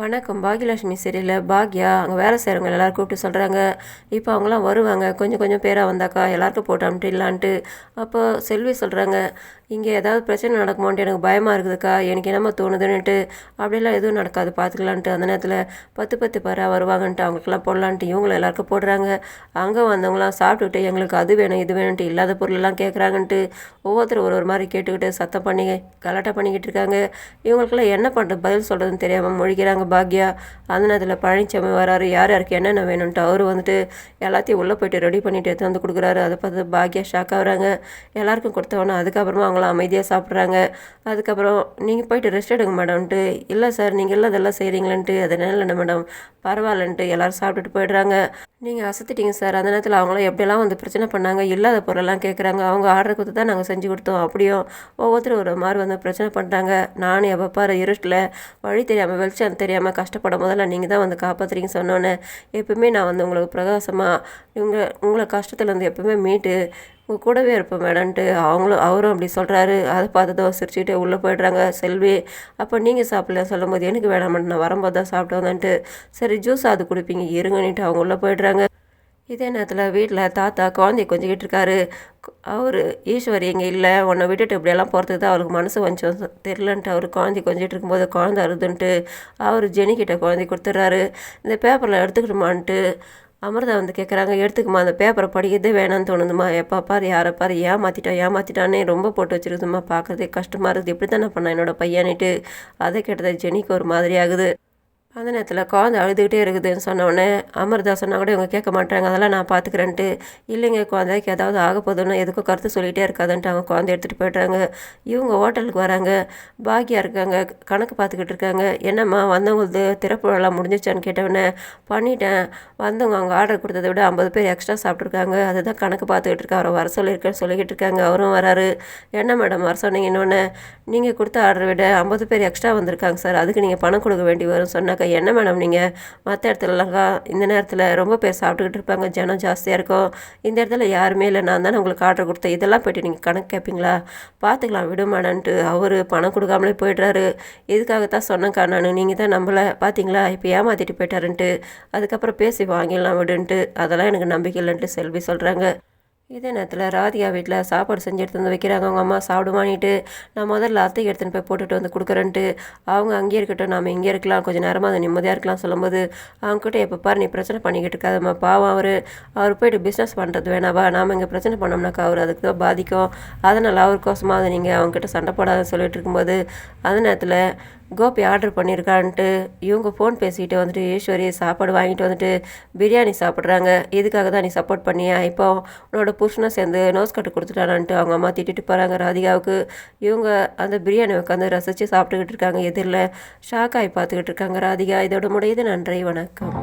வணக்கம். பாக்யலட்சுமி சீரியலில் பாக்யா அங்கே வேலை செய்கிறவங்க எல்லோரும் கூப்பிட்டு சொல்கிறாங்க இப்போ அவங்களாம் வருவாங்க கொஞ்சம் கொஞ்சம் பேராக வந்தாக்கா எல்லாருக்கும் போட்டு அனுப்பிடலான்ட்டு. அப்போ செல்வி சொல்கிறாங்க இங்கே ஏதாவது பிரச்சனை நடக்குமான்ட்டு எனக்கு பயமாக இருக்குதுக்கா எனக்கு என்னமோ தோணுதுன்னுட்டு. அப்படிலாம் எதுவும் நடக்காது பார்த்துக்கலான்ட்டு. அந்த நேரத்தில் பத்து பத்து பேராக வருவாங்கன்ட்டு அவங்களுக்குலாம் போடலான்ட்டு இவங்களும் எல்லாருக்கும் போடுறாங்க. அங்கே வந்தவங்களாம் சாப்பிட்டுட்டு எங்களுக்கு அது வேணும் இது வேணும்ட்டு இல்லாத பொருளெல்லாம் கேட்குறாங்கன்ட்டு ஒவ்வொருத்தர் ஒரு ஒரு மாதிரி கேட்டுக்கிட்டு சத்தம் பண்ணி கலாட்டம் பண்ணிக்கிட்டு இருக்காங்க. இவங்களுக்கெல்லாம் என்ன பண்ணுறது பதில் சொல்கிறதுன்னு தெரியாமல் மொழிக்கிறாங்க பாக்யா. அந்த நேரத்தில் பழனிசாமி வராரு யார் யாருக்கு என்னென்ன வேணும்ன்ட்டு அவர் வந்துட்டு எல்லாத்தையும் உள்ளே போயிட்டு ரெடி பண்ணிட்டு எடுத்து வந்து கொடுக்குறாரு. அதை பார்த்து பாக்யா ஷாக் ஆகுறாங்க. எல்லாருக்கும் கொடுத்தவொன்னே அதுக்கப்புறமா அவங்களாம் அமைதியாக சாப்பிட்றாங்க. அதுக்கப்புறம் நீங்கள் போயிட்டு ரெஸ்ட் எடுங்க மேடம்ன்ட்டு இல்லை சார் நீங்கள் இல்லை அதெல்லாம் செய்கிறீங்களேன்ட்டு அதனால என்ன மேடம் பரவாயில்லன்ட்டு. எல்லோரும் சாப்பிட்டுட்டு போயிடுறாங்க. நீங்கள் அசத்திட்டீங்க சார் அந்த நேரத்தில் அவங்களாம் எப்படியெல்லாம் வந்து பிரச்சனை பண்ணாங்க இல்லாத பொருளெல்லாம் கேட்குறாங்க அவங்க ஆர்டர் கொடுத்து தான் நாங்கள் செஞ்சு கொடுத்தோம். அப்படியும் ஒவ்வொருத்தரும் ஒரு மாதிரி வந்து பிரச்சனை பண்ணுறாங்க நானும் எப்போ பாரு இருட்டில் வழி தெரியாமல் வெளிச்சம் தெரியாமல் கஷ்டப்படும் போதெல்லாம் நீங்கள் தான் வந்து காப்பாற்றுறீங்க சொன்னோன்னே எப்பவுமே நான் வந்து உங்களுக்கு பிரகாசமாக இவங்க உங்களை கஷ்டத்துலேருந்து எப்பவுமே மீட்டு உங்கள் கூடவே இருப்பேன் மேடம்ன்ட்டு அவங்களும் அவரும் அப்படி சொல்கிறாரு அதை பார்த்து சிரிச்சுக்கிட்டே உள்ளே போயிடுறாங்க. செல்வி அப்போ நீங்கள் சாப்பிடல சொல்லும்போது எனக்கு வேணாம் நான் வரும்போது தான் சாப்பிட்டு வந்தேன்ட்டு. சரி ஜூஸ் அது குடிப்பீங்க. இருங்கன்னுட்டு அவங்க உள்ளே போயிடுறாங்க. இதே நேரத்தில் வீட்டில் தாத்தா குழந்தைய கொஞ்சிக்கிட்டு இருக்காரு. அவர் ஈஸ்வர் எங்கே இல்லை. உன்னை விட்டுட்டு இப்படியெல்லாம் போகிறதுக்கு தான் அவருக்கு மனசு வந்துச்சு தெரிலன்ட்டு அவர் குழந்தை கொஞ்சிட்டு இருக்கும்போது குழந்தை அறுதுன்ட்டு அவர் ஜெனிக்கிட்ட குழந்தை கொடுத்துட்றாரு. இந்த பேப்பரில் எடுத்துக்கிட்டுமான்ட்டு அமிர்தா வந்து கேட்குறாங்க எடுத்துக்குமா அந்த பேப்பரை படிக்கிறதே வேணாம்னு தோணுதுமா எப்போ பாரு யாரை பாரு ஏமாற்றிட்டா ஏமாற்றிட்டானே ரொம்ப போட்டு வச்சிருக்குதுமா பார்க்குறதே கஷ்டமாக இருக்குது. இப்படி தானே பண்ணேன் என்னோடய பையனிட்டு அதை கேட்டதை ஜெனிக்கு ஒரு மாதிரி ஆகுது. அந்த நேரத்தில் குழந்தை அழுதுகிட்டே இருக்குதுன்னு சொன்னோடனே அமிர்தா சொன்னால் கூட இவங்க கேட்க மாட்டாங்க அதெல்லாம் நான் பார்த்துக்கிறேன்ட்டு இல்லைங்க குழந்தைக்கு ஏதாவது ஆக போதுன்னு எதுக்கும் கருத்து சொல்லிகிட்டே இருக்காதுன்ட்டு அவங்க குழந்தை எடுத்துகிட்டு போய்ட்றாங்க. இவங்க ஹோட்டலுக்கு வராங்க. பாக்கியாக இருக்காங்க கணக்கு பார்த்துக்கிட்டு இருக்காங்க. என்னம்மா வந்தவங்களுக்கு திறப்புழெல்லாம் முடிஞ்சிச்சான்னு கேட்டவொடனே பண்ணிட்டேன். வந்தவங்க அவங்க ஆர்டர் கொடுத்ததை விட ஐம்பது பேர் எக்ஸ்ட்ரா சாப்பிட்ருக்காங்க அதுதான் கணக்கு பார்த்துக்கிட்டு இருக்கா அவரை வர சொல்லியிருக்கேன்னு சொல்லிக்கிட்டு இருக்காங்க. அவரும் வராரு. என்ன மேடம் வர சொன்னீங்க இன்னொன்று நீங்கள் கொடுத்த ஆர்டரை விட ஐம்பது பேர் எக்ஸ்ட்ரா வந்திருக்காங்க சார். அதுக்கு நீங்கள் பணம் கொடுக்க வேண்டி வரும் சொன்னாக்க என்ன மேடம் நீங்கள் மற்ற இடத்துலலாம்க்கா இந்த நேரத்தில் ரொம்ப பேர் சாப்பிட்டுக்கிட்டு இருப்பாங்க. ஜனம் ஜாஸ்தியாக இருக்கும். இந்த இடத்துல யாருமே இல்லை. நான் தானே உங்களுக்கு ஆர்டர் கொடுத்தேன். இதெல்லாம் போய்ட்டு நீங்கள் கணக்கு கேட்பீங்களா பார்த்துக்கலாம் விடுமாடான்ட்டு அவர் பணம் கொடுக்காமலே போய்ட்றாரு. இதுக்காக தான் சொன்னேன்க்கா நான்? நீங்கள் தான் நம்மளை பார்த்தீங்களா இப்போ ஏமாற்றிட்டு போயிட்டாருன்ட்டு. அதுக்கப்புறம் பேசி வாங்கிடலாம் விடுன்ட்டு. அதெல்லாம் எனக்கு நம்பிக்கை இல்லைன்ட்டு செல்வி சொல்கிறாங்க இதே நேரத்தில் ராதிகா வீட்டில் சாப்பாடு செஞ்சு எடுத்து வந்து வைக்கிறாங்க. அவங்க அம்மா சாப்பிடுவானிட்டு நான் முதல்ல அத்தைக்கு எடுத்துன்னு போய் போட்டுட்டு வந்து கொடுக்குறேன்ட்டு. அவங்க அங்கேயே இருக்கட்டும். நாம் இங்கே இருக்கலாம். கொஞ்சம் நேரமாக அதை நிம்மதியாக இருக்கலாம். சொல்லும்போது அவங்ககிட்ட எப்போ பாரு நீ பிரச்சனை பண்ணிக்கிட்டு இருக்காதம்மா. பாவம் அவர். அவர் போயிட்டு பிஸ்னஸ் பண்ணுறது வேணாவா? நாம் இங்கே பிரச்சனை பண்ணோம்னாக்கா அவர் அதுக்கு தான் பாதிக்கும். அதனால் அவருக்கோசமாக அதை நீங்கள் அவங்ககிட்ட சண்டை போடாதுன்னு சொல்லிட்டு இருக்கும்போது அந்த நேரத்தில் கோபி ஆர்டர் பண்ணியிருக்கான்ட்டு இவங்க ஃபோன் பேசிக்கிட்டு வந்துட்டு ஈஸ்வரி சாப்பாடு வாங்கிட்டு வந்துட்டு பிரியாணி சாப்பிட்றாங்க. இதுக்காக தான் நீ சப்போர்ட் பண்ணியா? இப்போ உன்னோட புருஷனை சேர்ந்து நோஸ் கட்டு கொடுத்துட்டானான்ட்டு அவங்க அம்மா திட்டிட்டு போகிறாங்க ராதிகாவுக்கு. இவங்க அந்த பிரியாணி உட்காந்து ரசித்து சாப்பிட்டுக்கிட்டு இருக்காங்க எதிரில். ஷாக் ஆகி பார்த்துக்கிட்டு இருக்காங்க ராதிகா. இதோட முடியுது. நன்றி. வணக்கம்.